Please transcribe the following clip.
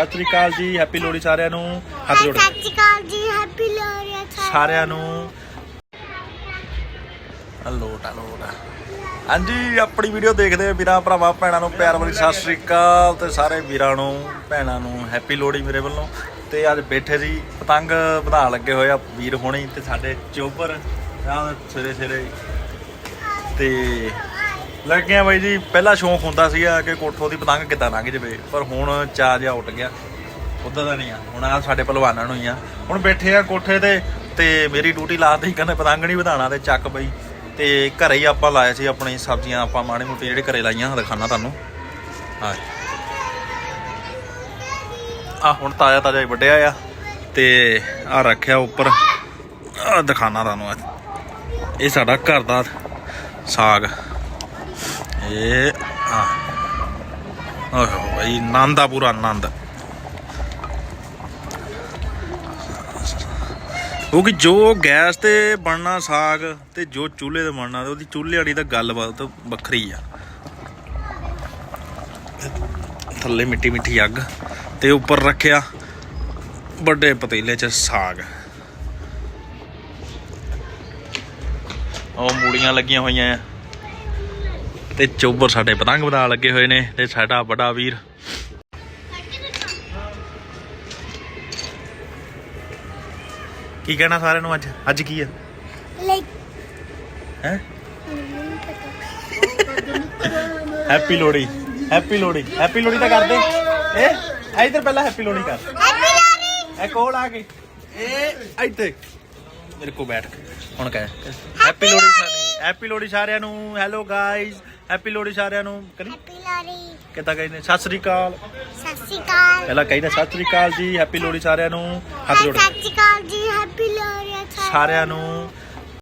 ਸਤਿ ਸ੍ਰੀ ਅਕਾਲ ਜੀ ਹੈਪੀ ਲੋਹੜੀ ਸਾਰਿਆਂ ਨੂੰ। ਹੱਥ ਜੋੜ ਸਤਿ ਸ਼੍ਰੀ ਅਕਾਲ ਜੀ ਹੈਪੀ ਲੋਹੜੀ ਸਾਰਿਆਂ ਨੂੰ। ਲੋਟ ਆ ਲੋਟ ਆ। ਹਾਂਜੀ ਆਪਣੀ ਵੀਡੀਓ ਦੇਖਦੇ ਵੀਰਾਂ ਭਰਾਵਾਂ ਭੈਣਾਂ ਨੂੰ। ਪਿਆਰ ਭਰੀ ਸਤਿ ਸ੍ਰੀ ਅਕਾਲ ਤੇ ਸਾਰੇ ਵੀਰਾਂ ਨੂੰ ਭੈਣਾਂ ਨੂੰ। ਹੈਪੀ ਲੋਹੜੀ ਮੇਰੇ ਵੱਲੋਂ। ਤੇ ਅੱਜ ਬੈਠੇ ਸੀ ਪਤੰਗ ਵਧਾਉਣ ਲੱਗੇ ਹੋਏ ਆ ਵੀਰ ਹੋਣੀ ਤੇ ਸਾਡੇ ਚੋਬਰ ਆ ਸਵੇਰੇ ਸਵੇਰੇ ਤੇ ਲੱਗੇ ਆ ਬਾਈ ਜੀ, ਪਹਿਲਾ ਸ਼ੌਂਕ ਹੁੰਦਾ ਸੀਗਾ ਕਿ ਕੋਠੋ ਦੀ ਪਤੰਗ ਕਿੱਦਾਂ ਲੰਘ ਜਵੇ, ਪਰ ਹੁਣ ਚਾਹ ਜਿਹਾ ਉੱਡ ਗਿਆ। ਉਦਾਂ ਦਾ ਨਹੀਂ ਆ। ਹੁਣ ਆ ਸਾਡੇ ਪਹਿਲਵਾਨਾਂ ਨੂੰ ਹੀ ਆ। ਹੁਣ ਬੈਠੇ ਆ ਕੋਠੇ ਤੇ ਤੇ ਮੇਰੀ ਡਿਊਟੀ ਲਾਤੀ ਕਹਿੰਦੇ ਪਤੰਗ ਨਹੀਂ ਵਧਾਣਾ ਤੇ ਚੱਕ ਬਈ। ਤੇ ਘਰੇ ਹੀ ਆਪਾਂ ਲਾਇਆ ਸੀ ਆਪਣੀ ਸਬਜ਼ੀਆਂ, ਆਪਾਂ ਮਾੜੇ ਮੋਟੀ ਜਿਹੜੇ ਘਰੇ ਲਾਈਆਂ ਦਿਖਾਣਾ ਤੁਹਾਨੂੰ। ਹਾਂ। ਆ ਹੁਣ ਤਾਜ਼ਾ ਤਾਜ਼ਾ ਹੀ ਵੱਢਿਆ ਆ। ਤੇ ਆ ਰੱਖਿਆ ਉੱਪਰ। ਆ ਦਿਖਾਣਾ ਤੁਹਾਨੂੰ ਅੱਜ ਇਹ ਸਾਡਾ ਘਰ ਦਾ ਸਾਗ। ਇਹ ਆ ਓਹੋ ਭਾਈ ਆਨੰਦ ਆ ਪੂਰਾ, ਆਨੰਦ। ਕਿਉਂਕਿ ਜੋ ਗੈਸ ਤੇ ਬਣਨਾ ਸਾਗ ਤੇ ਜੋ ਚੁੱਲ੍ਹੇ ਤੇ ਬਣਨਾ ਤੇ ਉਹਦੀ ਚੁੱਲ੍ਹੇ ਵਾਲੀ ਤਾਂ ਗੱਲਬਾਤ ਵੱਖਰੀ ਆ। ਥੱਲੇ ਮਿੱਟੀ ਮਿੱਠੀ ਅੱਗ ਤੇ ਉੱਪਰ ਰੱਖਿਆ ਵੱਡੇ ਪਤੀਲੇ 'ਚ ਸਾਗ। ਉਹ ਮੂੜੀਆਂ ਲੱਗੀਆਂ ਹੋਈਆਂ ਆ। ਤੇ ਚੋਬਰ ਸਾਡੇ ਪਤੰਗ ਵਧਾ ਲੱਗੇ ਹੋਏ ਨੇ ਤੇ ਸਾਡਾ ਵੱਡਾ ਵੀਰ। ਕੀ ਕਹਿਣਾ ਸਾਰਿਆਂ ਨੂੰ ਅੱਜ? ਅੱਜ ਕੀ ਆ? ਲਾਈਕ ਹੈ? Happy Lohri. Happy Lohri. Happy Lohri ਤਾਂ ਕਰਦੇ। ਇਹ ਇਧਰ ਪਹਿਲਾਂ ਹੈਪੀ ਲੋਹੜੀ ਕਰ। ਹੈਪੀ ਲੋਹੜੀ! ਇਹ ਕੋਲ ਆ ਕੇ। ਇਹ ਇੱਥੇ। ਮੇਰੇ ਕੋ ਬੈਠ। ਹੁਣ ਕਹਿ। ਹੈਪੀ ਲੋਹੜੀ ਸਾਰਿਆਂ ਹੈਪੀ ਲੋਹੜੀ ਸਾਰਿਆਂ ਨੂੰ। ਹੈਲੋ ਗਾਇਜ਼ ਹੈਪੀ ਲੋਹੜੀ ਸਾਰਿਆਂ ਨੂੰ ਕਰੀ ਹੈਪੀ ਲੋਹੜੀ। ਕਿੱਦਾਂ ਕਹਿੰਦੇ? ਸਤਿ ਸ੍ਰੀ ਅਕਾਲ। ਸਤਿ ਸ਼੍ਰੀ ਅਕਾਲ। ਪਹਿਲਾਂ ਕਹਿੰਦੇ ਸਤਿ ਸ੍ਰੀ ਅਕਾਲ ਜੀ ਹੈਪੀ ਲੋਹੜੀ ਸਾਰਿਆਂ ਨੂੰ। ਹੱਥ ਜੋੜ ਸਤਿ ਸ਼੍ਰੀ ਅਕਾਲ ਜੀ ਹੈਪੀ ਲੋਹੜੀ ਸਾਰਿਆਂ ਨੂੰ।